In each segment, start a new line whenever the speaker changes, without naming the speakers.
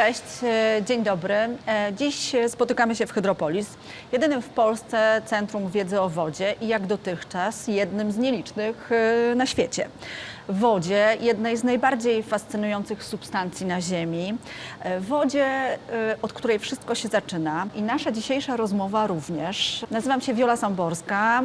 Cześć, e, dzień dobry. E, Dziś spotykamy się w Hydropolis, jedynym w Polsce centrum wiedzy o wodzie i jak dotychczas jednym z nielicznych e, na świecie. Wodzie, jednej z najbardziej fascynujących substancji na Ziemi, wodzie, od której wszystko się zaczyna i nasza dzisiejsza rozmowa również. Nazywam się Wiola Samborska,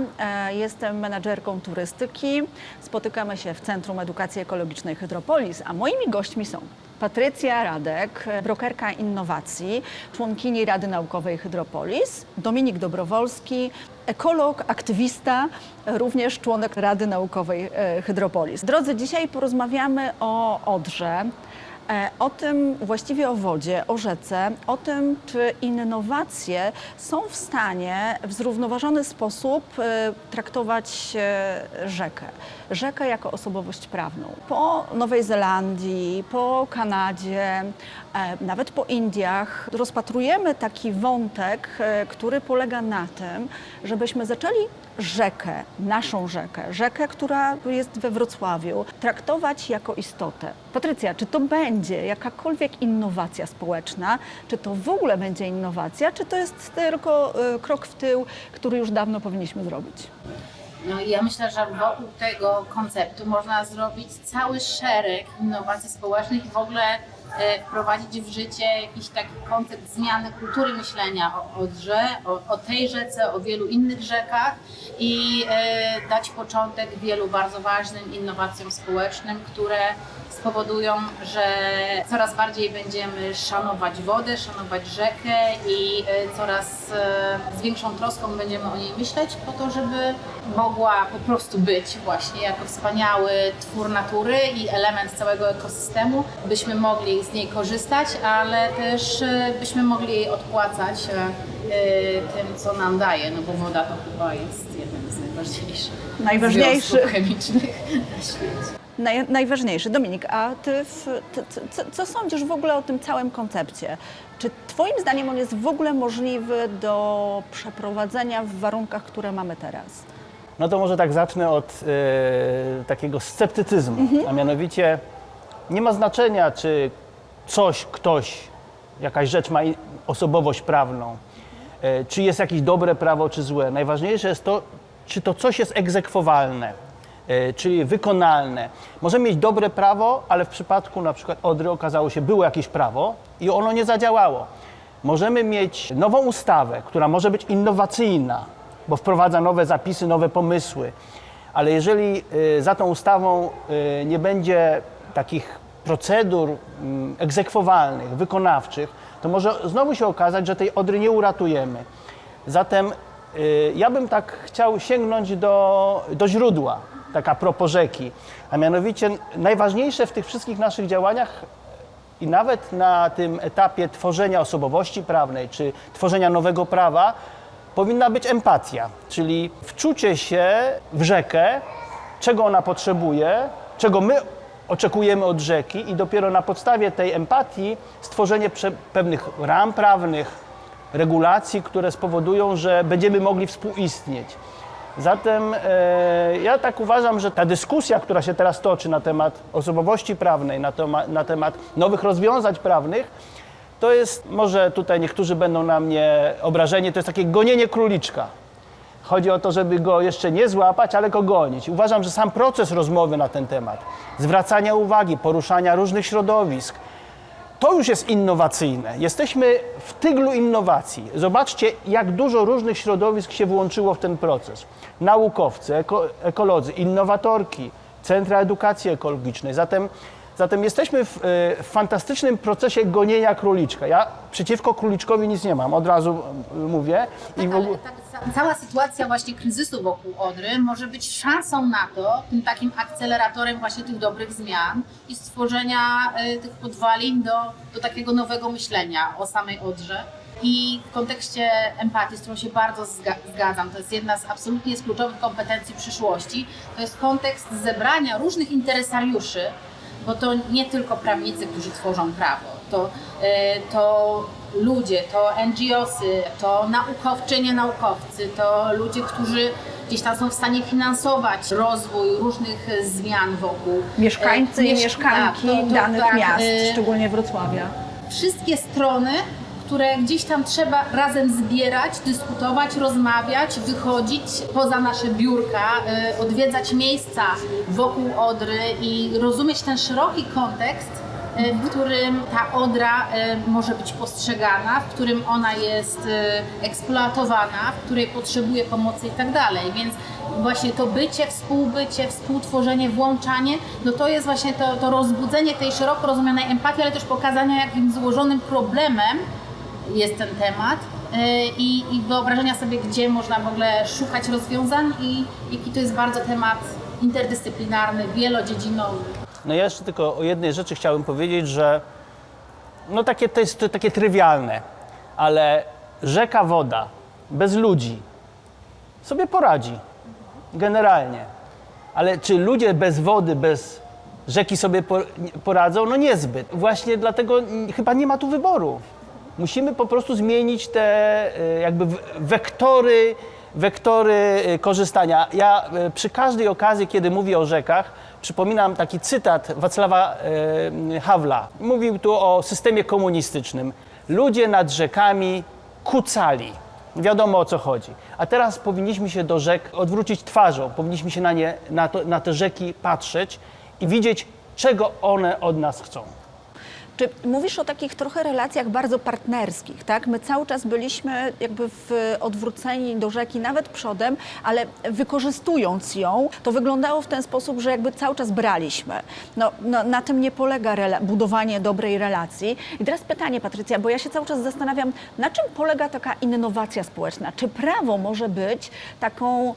jestem menadżerką turystyki. Spotykamy się w Centrum Edukacji Ekologicznej Hydropolis, a moimi gośćmi są Patrycja Radek, brokerka innowacji, członkini Rady Naukowej Hydropolis, Dominik Dobrowolski, ekolog, aktywista, również członek Rady Naukowej e, Hydropolis. Drodzy, dzisiaj porozmawiamy o Odrze, o tym właściwie o wodzie, o rzece, o tym, czy innowacje są w stanie w zrównoważony sposób e, traktować e, rzekę. Rzekę jako osobowość prawną. Po Nowej Zelandii, po Kanadzie, e, nawet po Indiach rozpatrujemy taki wątek, e, który polega na tym, żebyśmy zaczęli rzekę, naszą rzekę, rzekę, która jest we Wrocławiu, traktować jako istotę. Patrycja, czy to będzie jakakolwiek innowacja społeczna, czy to w ogóle będzie innowacja, czy to jest tylko e, krok w tył, który już dawno powinniśmy zrobić?
No i ja myślę, że wokół tego konceptu można zrobić cały szereg innowacji społecznych i w ogóle wprowadzić w życie jakiś taki koncept zmiany kultury myślenia o Odrze, o, o tej rzece, o wielu innych rzekach i e, dać początek wielu bardzo ważnym innowacjom społecznym, które spowodują, że coraz bardziej będziemy szanować wodę, szanować rzekę i e, coraz e, z większą troską będziemy o niej myśleć po to, żeby mogła po prostu być właśnie jako wspaniały twór natury i element całego ekosystemu, byśmy mogli z niej korzystać, ale też e, byśmy mogli jej odpłacać e, e, tym, co nam daje, no bo woda to chyba jest jednym z najważniejszych
Najważniejszy.
chemicznych na świecie.
Naj, najważniejszy. Dominik, a ty, w, ty co, co, co sądzisz w ogóle o tym całym koncepcie? Czy twoim zdaniem on jest w ogóle możliwy do przeprowadzenia w warunkach, które mamy teraz?
No to może tak zacznę od e, takiego sceptycyzmu, a mianowicie nie ma znaczenia, czy coś, ktoś, jakaś rzecz ma osobowość prawną, e, czy jest jakieś dobre prawo, czy złe. Najważniejsze jest to, czy to coś jest egzekwowalne, e, czyli wykonalne. Możemy mieć dobre prawo, ale w przypadku na przykład Odry okazało się, było jakieś prawo i ono nie zadziałało. Możemy mieć nową ustawę, która może być innowacyjna, bo wprowadza nowe zapisy, nowe pomysły, ale jeżeli y, za tą ustawą nie będzie takich procedur mm, egzekwowalnych, wykonawczych, to może znowu się okazać, że tej Odry nie uratujemy. Zatem y, ja bym tak chciał sięgnąć do, do źródła, taka propos rzeki, a mianowicie najważniejsze w tych wszystkich naszych działaniach i nawet na tym etapie tworzenia osobowości prawnej czy tworzenia nowego prawa powinna być empatia, czyli wczucie się w rzekę, czego ona potrzebuje, czego my oczekujemy od rzeki i dopiero na podstawie tej empatii stworzenie pewnych ram prawnych, regulacji, które spowodują, że będziemy mogli współistnieć. Zatem e, ja tak uważam, że ta dyskusja, która się teraz toczy na temat osobowości prawnej, na, toma, na temat nowych rozwiązań prawnych, to jest, może tutaj niektórzy będą na mnie obrażeni, to jest takie gonienie króliczka. Chodzi o to, żeby go jeszcze nie złapać, ale go gonić. Uważam, że sam proces rozmowy na ten temat, zwracania uwagi, poruszania różnych środowisk, to już jest innowacyjne. Jesteśmy w tyglu innowacji. Zobaczcie, jak dużo różnych środowisk się włączyło w ten proces. Naukowcy, eko, ekolodzy, innowatorki, centra edukacji ekologicznej. Zatem, zatem jesteśmy w, e, w fantastycznym procesie gonienia króliczka. Ja przeciwko króliczkowi nic nie mam, od razu e, mówię. I w ogóle...
Ale tak, ca- cała sytuacja właśnie kryzysu wokół Odry może być szansą na to, tym takim akceleratorem właśnie tych dobrych zmian i stworzenia y, tych podwalin do, do takiego nowego myślenia o samej Odrze. I w kontekście empatii, z którą się bardzo zga- zgadzam, to jest jedna z absolutnie z kluczowych kompetencji przyszłości, to jest kontekst zebrania różnych interesariuszy, bo to nie tylko prawnicy, którzy tworzą prawo, to, e, to ludzie, to NGOsy, to naukowczynie, naukowcy, to ludzie, którzy gdzieś tam są w stanie finansować rozwój różnych e, zmian wokół.
Mieszkańcy
E,
i
miesz-
mieszkanki
tak, to- to
danych
tak,
miast, szczególnie Wrocławia.
wszystkie strony, które gdzieś tam trzeba razem zbierać, dyskutować, rozmawiać, wychodzić poza nasze biurka, y, odwiedzać miejsca wokół Odry i rozumieć ten szeroki kontekst, y, w którym ta Odra y, może być postrzegana, w którym ona jest eksploatowana, w której potrzebuje pomocy i tak dalej. Więc właśnie to bycie, współbycie, współtworzenie, włączanie, no to jest właśnie to, to rozbudzenie tej szeroko rozumianej empatii, ale też pokazania, jakim złożonym problemem jest ten temat y, i, i wyobrażenia sobie, gdzie można w ogóle szukać rozwiązań i jaki to jest bardzo temat interdyscyplinarny, wielodziedzinowy.
No ja jeszcze tylko o jednej rzeczy chciałbym powiedzieć, że no takie, to jest takie trywialne, ale rzeka woda bez ludzi sobie poradzi, generalnie. Ale czy ludzie bez wody, bez rzeki sobie po- poradzą? No niezbyt. Właśnie dlatego chyba nie ma tu wyboru. Musimy po prostu zmienić te y, jakby wektory, wektory y, korzystania. Ja y, przy każdej okazji, kiedy mówię o rzekach, przypominam taki cytat Wacława Hawla. Mówił tu o systemie komunistycznym. Ludzie nad rzekami kucali. Wiadomo o co chodzi. A teraz powinniśmy się do rzek odwrócić twarzą, powinniśmy się na, nie, na, to, na te rzeki patrzeć i widzieć, czego one od nas chcą.
Czy mówisz o takich trochę relacjach bardzo partnerskich, tak? My cały czas byliśmy jakby w, odwróceni do rzeki, nawet przodem, ale wykorzystując ją, to wyglądało w ten sposób, że jakby cały czas braliśmy. No, no, na tym nie polega budowanie dobrej relacji. I teraz pytanie, Patrycja, bo ja się cały czas zastanawiam, na czym polega taka innowacja społeczna? Czy prawo może być taką...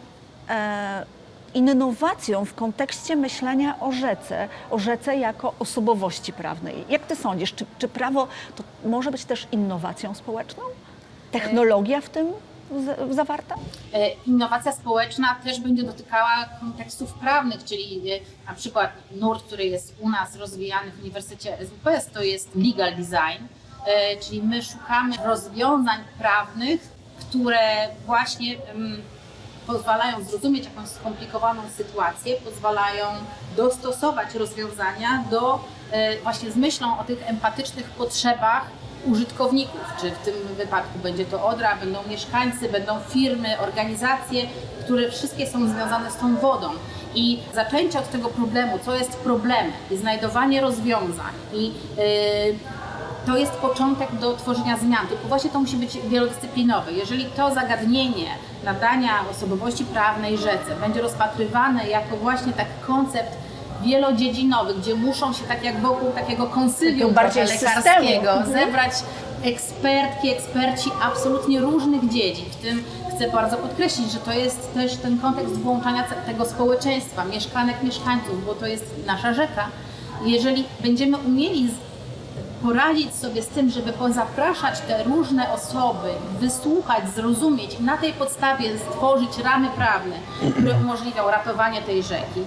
E, innowacją w kontekście myślenia o rzece, o rzece jako osobowości prawnej. Jak ty sądzisz, czy, czy prawo to może być też innowacją społeczną? Technologia w tym zawarta?
E, Innowacja społeczna też będzie dotykała kontekstów prawnych, czyli e, na przykład nurt, który jest u nas rozwijany w Uniwersytecie SWPS, to jest legal design, e, czyli my szukamy rozwiązań prawnych, które właśnie pozwalają zrozumieć jakąś skomplikowaną sytuację, pozwalają dostosować rozwiązania do e, właśnie z myślą o tych empatycznych potrzebach użytkowników, czy w tym wypadku będzie to Odra, będą mieszkańcy, będą firmy, organizacje, które wszystkie są związane z tą wodą. I zaczęcie od tego problemu, co jest problemem, i znajdowanie rozwiązań i yy, to jest początek do tworzenia zmian, tylko właśnie to musi być wielodyscyplinowe. Jeżeli to zagadnienie nadania osobowości prawnej rzece będzie rozpatrywane jako właśnie taki koncept wielodziedzinowy, gdzie muszą się tak jak wokół takiego konsylium
bardziej
trochę
systemu.
lekarskiego
Mhm.
zebrać ekspertki, eksperci absolutnie różnych dziedzin. W tym chcę bardzo podkreślić, że to jest też ten kontekst włączania tego społeczeństwa, mieszkanek, mieszkańców, bo to jest nasza rzeka. Jeżeli będziemy umieli poradzić sobie z tym, żeby zapraszać te różne osoby, wysłuchać, zrozumieć i na tej podstawie stworzyć ramy prawne, które umożliwią ratowanie tej rzeki,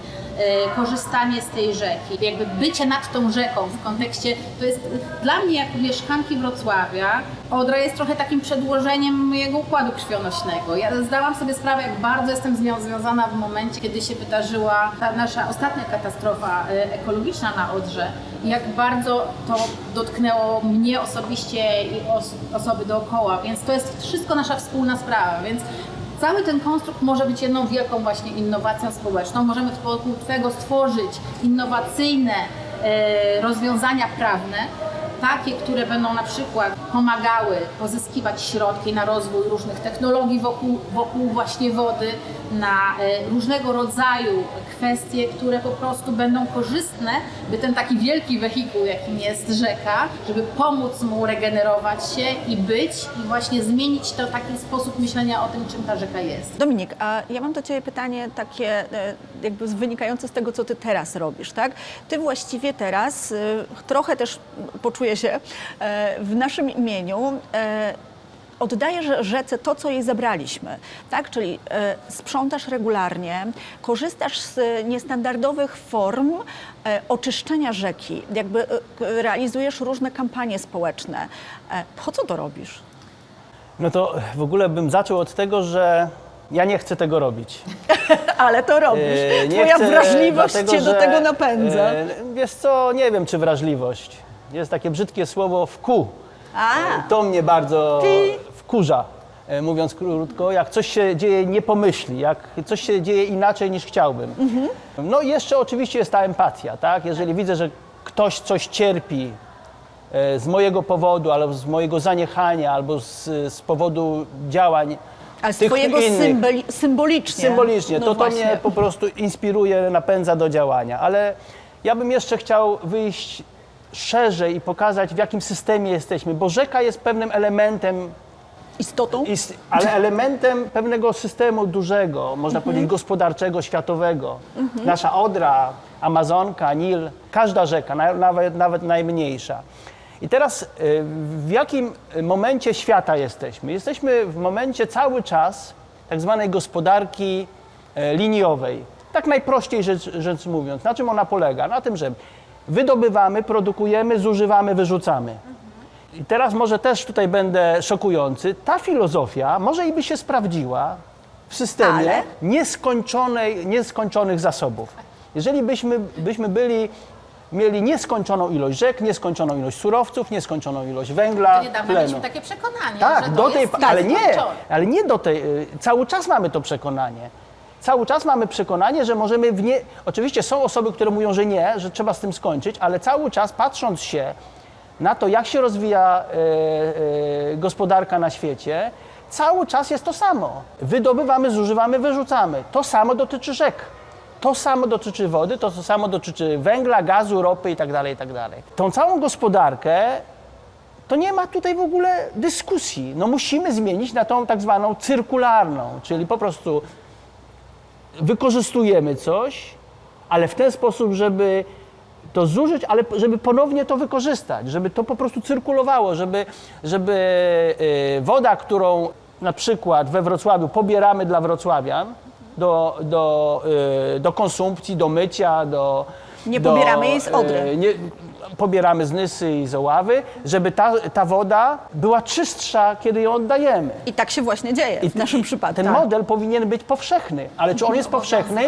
korzystanie z tej rzeki, jakby bycie nad tą rzeką w kontekście, to jest dla mnie jako mieszkanki Wrocławia, Odra jest trochę takim przedłożeniem mojego układu krwionośnego. Ja zdałam sobie sprawę, jak bardzo jestem z nią związana w momencie, kiedy się wydarzyła ta nasza ostatnia katastrofa e, ekologiczna na Odrze. Jak bardzo to dotknęło mnie osobiście i os- osoby dookoła, więc to jest wszystko nasza wspólna sprawa, więc cały ten konstrukt może być jedną wielką właśnie innowacją społeczną. Możemy wokół tego stworzyć innowacyjne e, rozwiązania prawne, takie, które będą na przykład pomagały pozyskiwać środki na rozwój różnych technologii wokół, wokół właśnie wody, na e, różnego rodzaju kwestie, które po prostu będą korzystne, by ten taki wielki wehikuł, jakim jest rzeka, żeby pomóc mu regenerować się i być i właśnie zmienić to taki sposób myślenia o tym, czym ta rzeka jest.
Dominik, a ja mam do Ciebie pytanie takie e, jakby wynikające z tego, co Ty teraz robisz, tak? Ty właściwie teraz, e, trochę też poczuję się e, w naszym imieniu, e, oddajesz rzece to, co jej zabraliśmy, tak? Czyli e, sprzątasz regularnie, korzystasz z niestandardowych form oczyszczenia rzeki, jakby realizujesz różne kampanie społeczne. Po co to robisz?
No to w ogóle bym zaczął od tego, że ja nie chcę tego robić.
Ale to robisz.
E, nie
Twoja
chcę,
wrażliwość
dlatego,
Cię do
że,
tego napędza.
e, Wiesz co, nie wiem czy wrażliwość. Jest takie brzydkie słowo wku.
A,
To mnie bardzo wkurza, e, mówiąc krótko, jak coś się dzieje nie pomyśli, jak coś się dzieje inaczej niż chciałbym. No i jeszcze oczywiście jest ta empatia, tak? Jeżeli widzę, że ktoś coś cierpi z mojego powodu, albo z mojego zaniechania, albo z, z powodu działań
ale
innych,
symboli, symbolicznie.
Symbolicznie,
No
to to mnie po prostu inspiruje, napędza do działania. Ale ja bym jeszcze chciał wyjść szerzej i pokazać, w jakim systemie jesteśmy, bo rzeka jest pewnym elementem,
Istotą?
ist- ale elementem pewnego systemu dużego, można powiedzieć gospodarczego, światowego. Nasza Odra, Amazonka, Nil, każda rzeka, na- nawet, nawet najmniejsza. I teraz y, w jakim momencie świata jesteśmy? Jesteśmy w momencie cały czas tak zwanej gospodarki e, liniowej. Tak najprościej rzecz, rzecz mówiąc. Na czym ona polega? Na tym, że wydobywamy, produkujemy, zużywamy, wyrzucamy. I teraz może też tutaj będę szokujący. Ta filozofia może i by się sprawdziła w systemie nieskończonej, nieskończonych zasobów. Jeżeli byśmy, byśmy byli, mieli nieskończoną ilość rzek, nieskończoną ilość surowców, nieskończoną ilość węgla,
To niedawno
tlenu.
mieliśmy takie przekonanie, że
Tak,
to
do tej,
jest
ale nie, ale nie do tej, y, cały czas mamy to przekonanie. Cały czas mamy przekonanie, że możemy w nie, oczywiście są osoby, które mówią, że nie, że trzeba z tym skończyć, ale cały czas patrząc się na to, jak się rozwija e, e, gospodarka na świecie, cały czas jest to samo. Wydobywamy, zużywamy, wyrzucamy. To samo dotyczy rzek. To samo dotyczy wody, to samo dotyczy węgla, gazu, ropy itd. itd. Tą całą gospodarkę to nie ma tutaj w ogóle dyskusji. No musimy zmienić na tą tak zwaną cyrkularną, czyli po prostu wykorzystujemy coś, ale w ten sposób, żeby to zużyć, ale żeby ponownie to wykorzystać, żeby to po prostu cyrkulowało, żeby, żeby y, woda, którą na przykład we Wrocławiu pobieramy dla wrocławian do, do, y, do konsumpcji, do mycia, do...
Nie
do,
pobieramy jej z Odry.
y, nie, pobieramy z Nysy i z Oławy, żeby ta, ta woda była czystsza, kiedy ją oddajemy.
I tak się właśnie dzieje w
ty-
naszym przypadku.
Ten
tak.
model powinien być powszechny, ale czy on jest powszechny?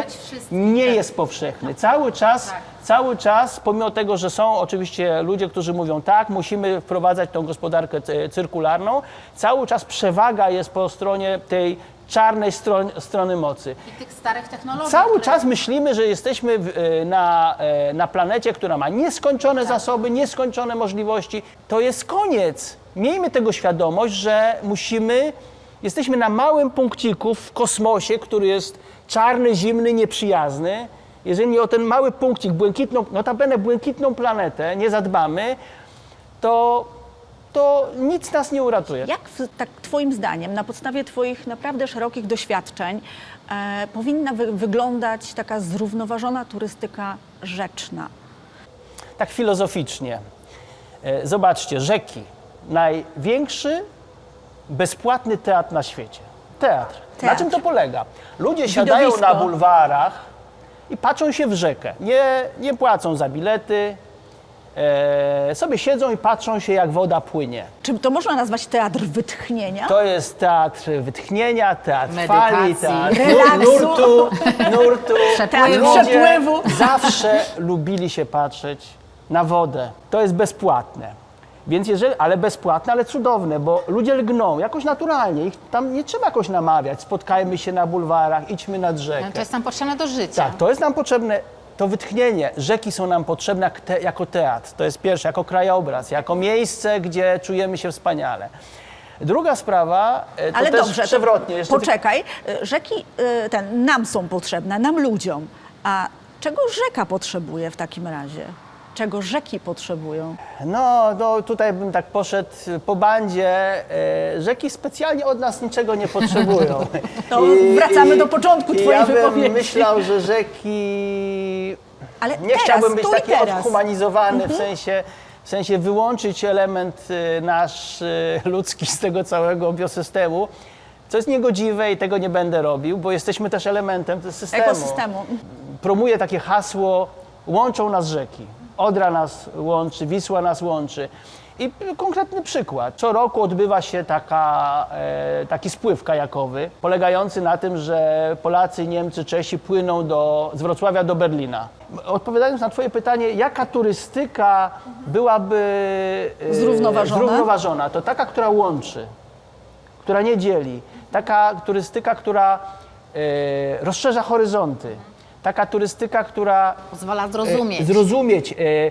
Nie
tak.
jest powszechny. Cały czas,
Tak.
cały czas, pomimo tego, że są oczywiście ludzie, którzy mówią tak, musimy wprowadzać tą gospodarkę cy- cyrkularną, cały czas przewaga jest po stronie tej czarnej stron, strony mocy.
I tych starych technologii.
Cały
które-
czas myślimy, że jesteśmy w, e, na, e, na planecie, która ma nieskończone zasoby, nieskończone możliwości. To jest koniec. Miejmy tego świadomość, że musimy, jesteśmy na małym punkciku w kosmosie, który jest czarny, zimny, nieprzyjazny. Jeżeli o ten mały punkcik, błękitną, notabene błękitną planetę nie zadbamy, to, to nic nas nie uratuje.
Jak w, tak Twoim zdaniem, na podstawie Twoich naprawdę szerokich doświadczeń, e, powinna wy, wyglądać taka zrównoważona turystyka rzeczna?
tak filozoficznie. E, Zobaczcie, rzeki. Największy bezpłatny teatr na świecie. Teatr. Na
Teatr.
czym to polega? Ludzie siadają
Widowisko.
na bulwarach i patrzą się w rzekę. Nie, nie płacą za bilety. E, sobie siedzą i patrzą się, jak woda płynie.
Czy to można nazwać teatr wytchnienia?
To jest teatr wytchnienia, teatr
Medytacji.
fali, teatr
Relaksu.
nurtu, nurtu. Ludzie
przepływu.
zawsze lubili się patrzeć na wodę. To jest bezpłatne. Więc jeżeli, ale bezpłatne, ale cudowne, bo ludzie lgną jakoś naturalnie. Ich tam nie trzeba jakoś namawiać. Spotkajmy się na bulwarach, idźmy nad rzekę.
No, To jest nam potrzebne do życia.
Tak, to jest nam potrzebne, to wytchnienie. Rzeki są nam potrzebne jako teatr. To jest pierwsze, jako krajobraz, jako miejsce, gdzie czujemy się wspaniale. Druga sprawa, e, to
Ale
też
dobrze,
przewrotnie. Jeszcze
poczekaj. E, Rzeki e, ten, nam są potrzebne, nam ludziom. A czego rzeka potrzebuje w takim razie? Czego rzeki potrzebują?
No, no, tutaj bym tak poszedł po bandzie. E, rzeki specjalnie od nas niczego nie potrzebują.
To wracamy do początku
i
twojej
ja bym
wypowiedzi.
myślał, że rzeki...
Ale
Nie
teraz,
chciałbym być
tu i
taki
teraz.
odhumanizowany, w, sensie, w sensie wyłączyć element y, nasz y, ludzki z tego całego biosystemu, co jest niegodziwe i tego nie będę robił, bo jesteśmy też elementem systemu.
Ekosystemu.
Promuję takie hasło, łączą nas rzeki. Odra nas łączy, Wisła nas łączy. I konkretny przykład. Co roku odbywa się taka, e, taki spływ kajakowy, polegający na tym, że Polacy, Niemcy, Czesi płyną do, z Wrocławia do Berlina. Odpowiadając na Twoje pytanie, jaka turystyka byłaby e,
Zrównoważona?
zrównoważona, to taka, która łączy, która nie dzieli, taka turystyka, która e, rozszerza horyzonty, taka turystyka, która
Pozwala zrozumieć.
E, Zrozumieć, e, e,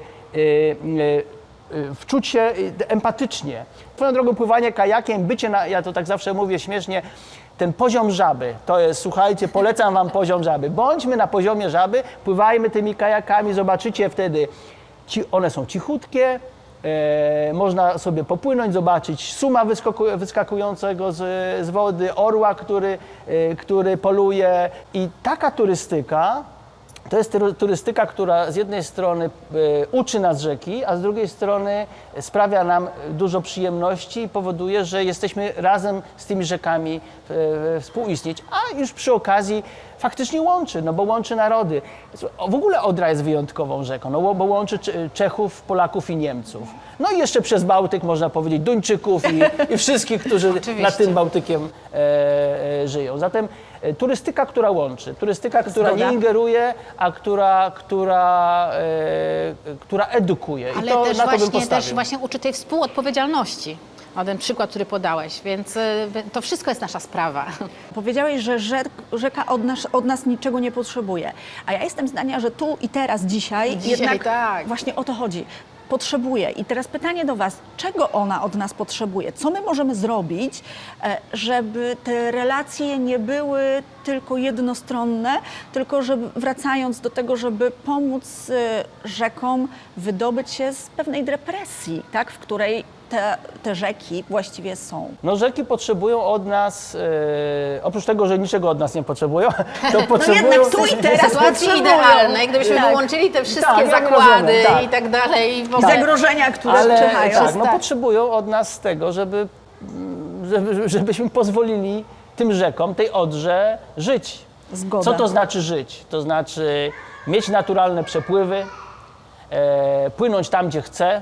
e, wczuć się empatycznie. Swoją drogą pływanie kajakiem, bycie na, ja to tak zawsze mówię śmiesznie, ten poziom żaby, to jest, słuchajcie, polecam wam poziom żaby. Bądźmy na poziomie żaby, pływajmy tymi kajakami, zobaczycie wtedy, ci, one są cichutkie, można sobie popłynąć, zobaczyć suma wyskaku- wyskakującego z, z wody, orła, który, e, który poluje. I taka turystyka to jest turystyka, która z jednej strony e, uczy nas rzeki, a z drugiej strony sprawia nam dużo przyjemności i powoduje, że jesteśmy razem z tymi rzekami e, współistnieć, a już przy okazji faktycznie łączy, no bo łączy narody. W ogóle Odra jest wyjątkową rzeką, no bo- łączy Cze- Czechów, Polaków i Niemców. No i jeszcze przez Bałtyk można powiedzieć Duńczyków i, i wszystkich, którzy nad tym Bałtykiem e, e, żyją. Zatem e, turystyka, która łączy, turystyka, która
Zgoda.
nie ingeruje, a która, która, e, która edukuje. I
Ale
to,
też
na to bym
właśnie,
postawił.
też właśnie uczy tej współodpowiedzialności. O ten przykład, który podałeś, więc y, to wszystko jest nasza sprawa.
Powiedziałeś, że rzek, rzeka od nas, od nas niczego nie potrzebuje. A ja jestem zdania, że tu i teraz, dzisiaj,
Dzisiaj,
jednak
tak.
właśnie o to chodzi. Potrzebuje. I teraz pytanie do Was, czego ona od nas potrzebuje? Co my możemy zrobić, e, żeby te relacje nie były tylko jednostronne, tylko żeby wracając do tego, żeby pomóc e, rzekom wydobyć się z pewnej depresji, tak, w której te, te rzeki właściwie są.
No rzeki potrzebują od nas, e, oprócz tego, że niczego od nas nie potrzebują, to potrzebują...
jednak tu i teraz
sytuacji
potrzebują.
idealnej, gdybyśmy
Tak.
wyłączyli te wszystkie
Tak, ja
zakłady
rozumiem, tak.
i tak dalej. I w ogóle.
zagrożenia, które
Ale
czyhają.
tak, no potrzebują od nas tego, żeby, żeby, żebyśmy pozwolili tym rzekom, tej Odrze żyć.
Zgoda.
Co to znaczy żyć? To znaczy mieć naturalne przepływy, e, płynąć tam, gdzie chce,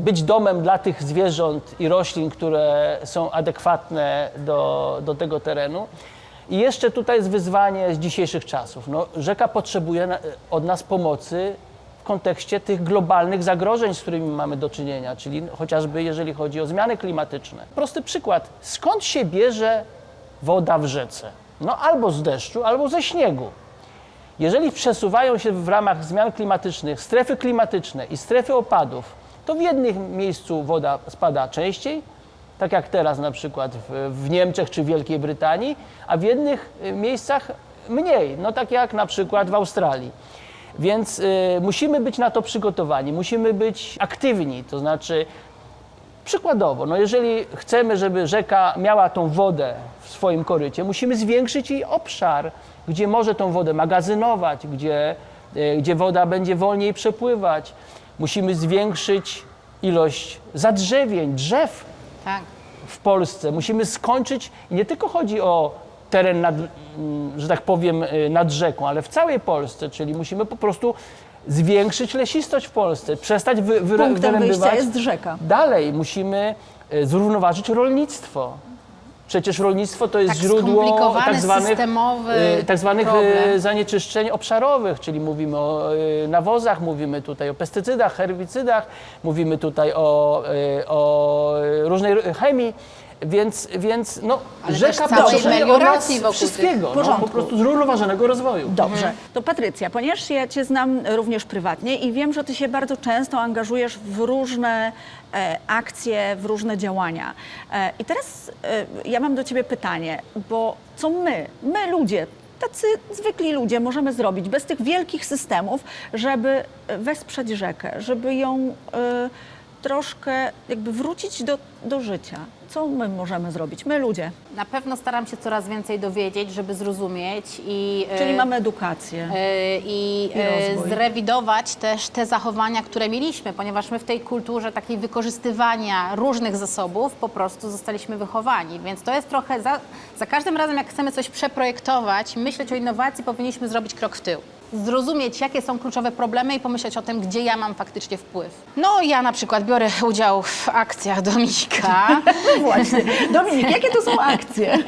być domem dla tych zwierząt i roślin, które są adekwatne do, do tego terenu. I jeszcze tutaj jest wyzwanie z dzisiejszych czasów. No, rzeka potrzebuje na, od nas pomocy w kontekście tych globalnych zagrożeń, z którymi mamy do czynienia, czyli chociażby jeżeli chodzi o zmiany klimatyczne. Prosty przykład. Skąd się bierze woda w rzece? No albo z deszczu, albo ze śniegu. Jeżeli przesuwają się w ramach zmian klimatycznych strefy klimatyczne i strefy opadów, to w jednym miejscu woda spada częściej, tak jak teraz na przykład w, w Niemczech czy Wielkiej Brytanii, a w jednych y, miejscach mniej, no tak jak na przykład w Australii. Więc y, musimy być na to przygotowani, musimy być aktywni, to znaczy Przykładowo, no jeżeli chcemy, żeby rzeka miała tą wodę w swoim korycie, musimy zwiększyć jej obszar, gdzie może tą wodę magazynować, gdzie, e, gdzie woda będzie wolniej przepływać. Musimy zwiększyć ilość zadrzewień, drzew
Tak.
w Polsce. Musimy skończyć, nie tylko chodzi o teren, nad, mm, że tak powiem, y, nad rzeką, ale w całej Polsce, czyli musimy po prostu zwiększyć lesistość w Polsce, przestać wy, wy,
Punktem wyjścia jest rzeka.
Dalej musimy e, zrównoważyć rolnictwo. Przecież rolnictwo to jest
Tak
źródło tak zwanych, e, tak zwanych e,
problem.
zanieczyszczeń obszarowych, czyli mówimy o nawozach, mówimy tutaj o pestycydach, herbicydach, mówimy tutaj o, o różnej chemii. Więc, więc no,
Ale
rzeka
też całej
potrzebuje od nas
melioracji wokół tych-
wszystkiego, no,
porządku.
po prostu zrównoważonego rozwoju.
Dobrze. To Patrycja, ponieważ ja Cię znam również prywatnie i wiem, że Ty się bardzo często angażujesz w różne e, akcje, w różne działania. E, I teraz e, ja mam do Ciebie pytanie, bo co my, my ludzie, tacy zwykli ludzie możemy zrobić bez tych wielkich systemów, żeby wesprzeć rzekę, żeby ją e, troszkę jakby wrócić do, do życia? Co my możemy zrobić, my ludzie?
Na pewno staram się coraz więcej dowiedzieć, żeby zrozumieć i.
Czyli
e,
mamy edukację.
e, i,
I
e,
rozwój.
zrewidować też te zachowania, które mieliśmy, ponieważ my w tej kulturze takiej wykorzystywania różnych zasobów po prostu zostaliśmy wychowani. Więc to jest trochę za, za każdym razem, jak chcemy coś przeprojektować, myśleć o innowacji, powinniśmy zrobić krok w tył.
Zrozumieć, jakie są kluczowe problemy i pomyśleć o tym, gdzie ja mam faktycznie wpływ. No ja na przykład biorę udział w akcjach Dominika.
Właśnie. Dominik, jakie to są akcje?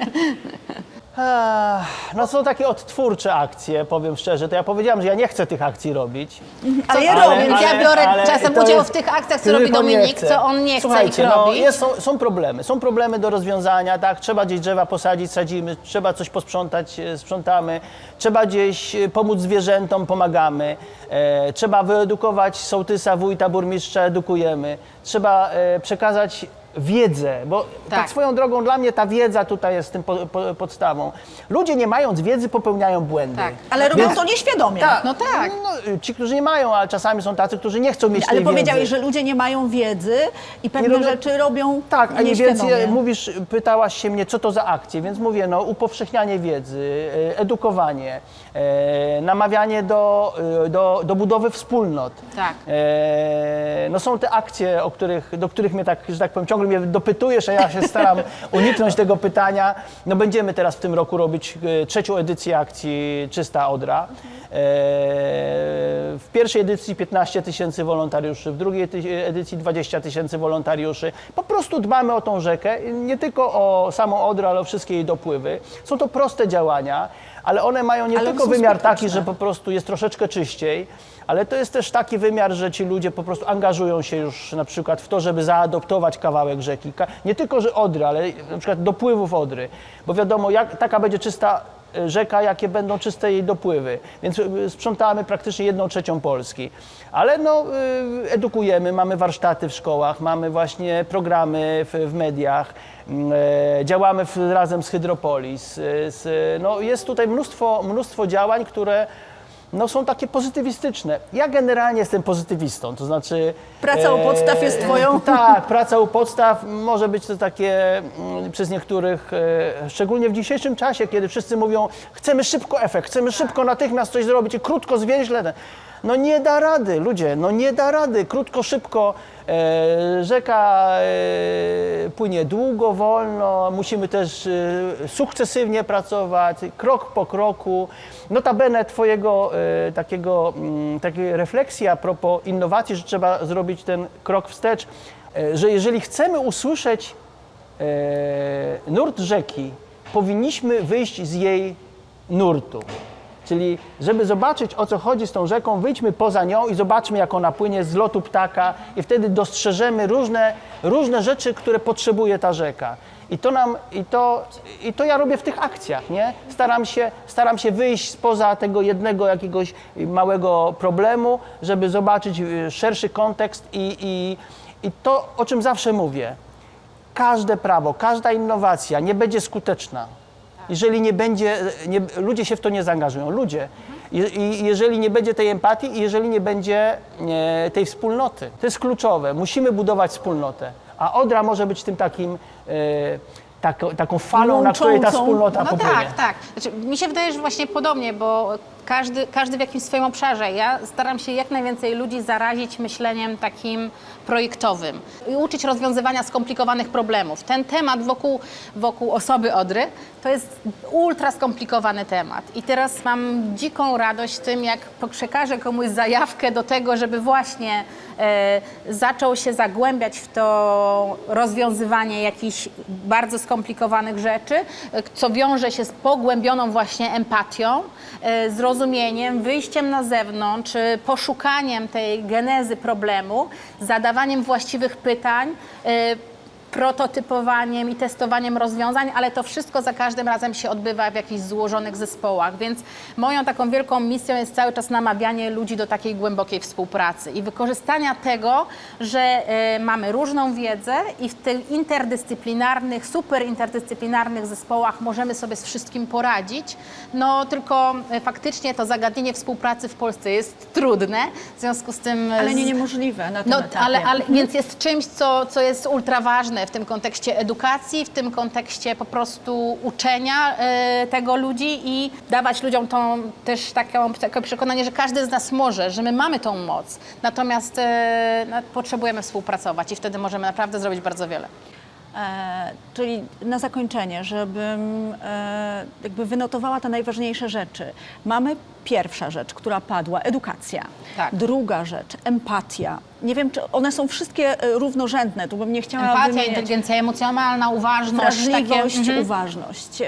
Ech, No są takie odtwórcze akcje, powiem szczerze. To ja powiedziałam, że ja nie chcę tych akcji robić.
Ale ja robię.
Więc ja biorę
ale
czasem
to
udział
jest-
w tych akcjach, co robi
nie
Dominik, co on nie chce
Słuchajcie,
ich
no,
robić.
jest, są, są problemy. Są problemy do rozwiązania, tak? Trzeba gdzieś drzewa posadzić, sadzimy, trzeba coś posprzątać, e, sprzątamy, trzeba gdzieś e, pomóc zwierzętom, pomagamy. E, trzeba wyedukować sołtysa, wójta, burmistrza, edukujemy. Trzeba e, przekazać wiedzę, bo tak.
Tak.
swoją drogą dla mnie ta wiedza tutaj jest tym po, po, podstawą. Ludzie nie mając wiedzy popełniają błędy.
Tak.
Ale robią
Więc-
to nieświadomie.
Tak.
No tak.
No, y, ci, którzy nie mają, ale czasami są tacy, którzy nie chcą mieć
Ale
tej
powiedziałeś,
wiedzy.
że ludzie nie mają wiedzy i pewne
robią-
rzeczy robią
Tak, a więc mówisz, pytałaś się mnie, co to za akcje, więc mówię, no upowszechnianie wiedzy, e, edukowanie, e, namawianie do, e, do, do budowy wspólnot.
Tak.
E, no są te akcje, o których, do których mnie tak, że tak powiem, ciągle mnie dopytujesz, a ja się staram uniknąć tego pytania. No będziemy teraz w tym roku robić e, trzecią edycję akcji Czysta Odra. E, w pierwszej edycji 15 tysięcy wolontariuszy, w drugiej ty- edycji 20 tysięcy wolontariuszy. Po prostu dbamy o tą rzekę, nie tylko o samą Odrę, ale o wszystkie jej dopływy. Są to proste działania, ale one mają nie
Ale
tylko wymiar taki, że po prostu jest troszeczkę czyściej, ale to jest też taki wymiar, że ci ludzie po prostu angażują się już na przykład w to, żeby zaadoptować kawałek rzeki. Nie tylko, że Odry, ale na przykład dopływów Odry, bo wiadomo, jak taka będzie czysta rzeka, jakie będą czyste jej dopływy. Więc e, sprzątamy praktycznie jedną trzecią Polski. Ale no, e, edukujemy, mamy warsztaty w szkołach, mamy właśnie programy w, w mediach, mm, e, działamy w, razem z Hydropolis. Z, no, jest tutaj mnóstwo, mnóstwo działań, które no, są takie pozytywistyczne. Ja generalnie jestem pozytywistą, to znaczy...
Praca u podstaw jest twoją?
Tak, praca u podstaw może być to takie mm, przez niektórych, e, szczególnie w dzisiejszym czasie, kiedy wszyscy mówią, chcemy szybko efekt, chcemy szybko natychmiast coś zrobić i krótko zwięźle. No nie da rady, ludzie, no nie da rady, krótko, szybko. E, rzeka e, płynie długo, wolno, musimy też e, sukcesywnie pracować, krok po kroku. Notabene twojego e, takiego, mm, takiej refleksji a propos innowacji, że trzeba zrobić ten krok wstecz, e, że jeżeli chcemy usłyszeć e, nurt rzeki, powinniśmy wyjść z jej nurtu. Czyli, żeby zobaczyć o co chodzi z tą rzeką, wyjdźmy poza nią i zobaczmy, jak ona płynie z lotu ptaka, i wtedy dostrzeżemy różne, różne rzeczy, które potrzebuje ta rzeka. I to, nam, i, to, I to ja robię w tych akcjach, nie? Staram się, staram się wyjść spoza tego jednego jakiegoś małego problemu, żeby zobaczyć y, szerszy kontekst i, i, i to, o czym zawsze mówię. Każde prawo, każda innowacja nie będzie skuteczna, jeżeli nie będzie, nie, ludzie się w to nie zaangażują. Ludzie. I, jeżeli nie będzie tej empatii i jeżeli nie będzie e, tej wspólnoty. To jest kluczowe. Musimy budować wspólnotę. A Odra może być tym takim, tako, taką falą, na której ta
Łączącą.
wspólnota
No
popłynie.
tak, tak. Znaczy, mi się wydaje, że właśnie podobnie, bo każdy, każdy w jakimś swoim obszarze. Ja staram się jak najwięcej ludzi zarazić myśleniem takim projektowym i uczyć rozwiązywania skomplikowanych problemów. Ten temat wokół, wokół osoby Odry to jest ultra skomplikowany temat. I teraz mam dziką radość tym, jak przekażę komuś zajawkę do tego, żeby właśnie e, zaczął się zagłębiać w to rozwiązywanie jakichś bardzo skomplikowanych rzeczy, e, co wiąże się z pogłębioną właśnie empatią, e, zrozumieniem, wyjściem na zewnątrz, e, poszukaniem tej genezy problemu, zadawaniem właściwych pytań. E, prototypowaniem i testowaniem rozwiązań, ale to wszystko za każdym razem się odbywa w jakichś złożonych zespołach, więc moją taką wielką misją jest cały czas namawianie ludzi do takiej głębokiej współpracy i wykorzystania tego, że e, mamy różną wiedzę i w tych interdyscyplinarnych, super interdyscyplinarnych zespołach możemy sobie z wszystkim poradzić, no tylko e, faktycznie to zagadnienie współpracy w Polsce jest trudne, w związku z tym...
Ale nie niemożliwe na tym
no,
etapie.
ale, ale, więc jest czymś, co, co jest ultra ważne w tym kontekście edukacji, w tym kontekście po prostu uczenia e, tego ludzi i dawać ludziom tą też taką, takie przekonanie, że każdy z nas może, że my mamy tą moc. Natomiast no, potrzebujemy współpracować i wtedy możemy naprawdę zrobić bardzo wiele.
E, czyli na zakończenie, żebym e, jakby wynotowała te najważniejsze rzeczy. Mamy pierwsza rzecz, która padła, edukacja.
Tak.
Druga rzecz, empatia. Nie wiem, czy one są wszystkie e, równorzędne, tu bym nie chciała
Empatia,
wymieniać.
inteligencja emocjonalna, uważność.
Wrażliwość,
takie, mhm.
uważność.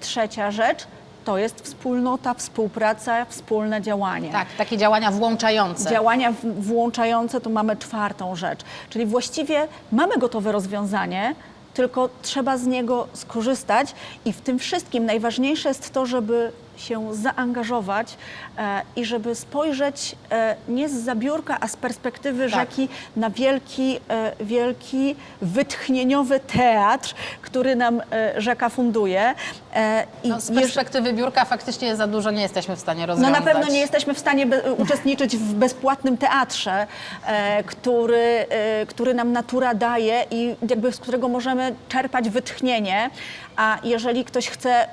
Trzecia rzecz to jest wspólnota, współpraca, wspólne działanie.
Tak, takie działania włączające.
Działania włączające to mamy czwartą rzecz. Czyli właściwie mamy gotowe rozwiązanie, tylko trzeba z niego skorzystać i w tym wszystkim najważniejsze jest to, żeby się zaangażować e, i żeby spojrzeć e, nie z zabiórka, a z perspektywy
Tak.
rzeki na wielki, e, wielki, wytchnieniowy teatr, który nam e, rzeka funduje. E, i
No, z
jeż-
perspektywy biurka faktycznie za dużo nie jesteśmy w stanie
no
rozwiązać.
na pewno nie jesteśmy w stanie uczestniczyć w bezpłatnym teatrze, e, który, e, który nam natura daje i jakby z którego możemy czerpać wytchnienie. A jeżeli ktoś chce e,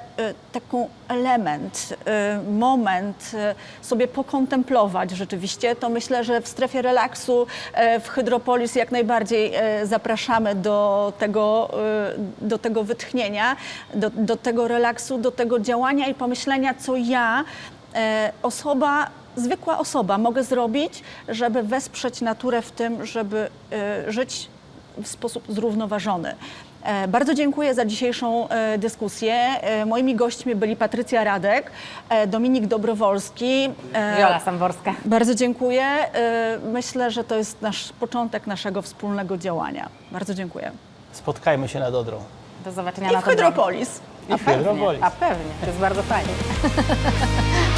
taką element, e, moment e, sobie pokontemplować rzeczywiście, to myślę, że w strefie relaksu w Hydropolis jak najbardziej zapraszamy do tego, do tego wytchnienia, do, do tego relaksu, do tego działania i pomyślenia, co ja osoba, zwykła osoba mogę zrobić, żeby wesprzeć naturę w tym, żeby żyć w sposób zrównoważony. E, Bardzo dziękuję za dzisiejszą e, dyskusję. E, Moimi gośćmi byli Patrycja Radek, Dominik Dobrowolski.
Wiola Samborska.
Bardzo dziękuję. Myślę, że to jest nasz początek naszego wspólnego działania. Bardzo dziękuję.
Spotkajmy się nad Odrą.
Do zobaczenia
I
na
w. Hydropolis.
I w Hydropolis.
A pewnie, to jest bardzo fajnie.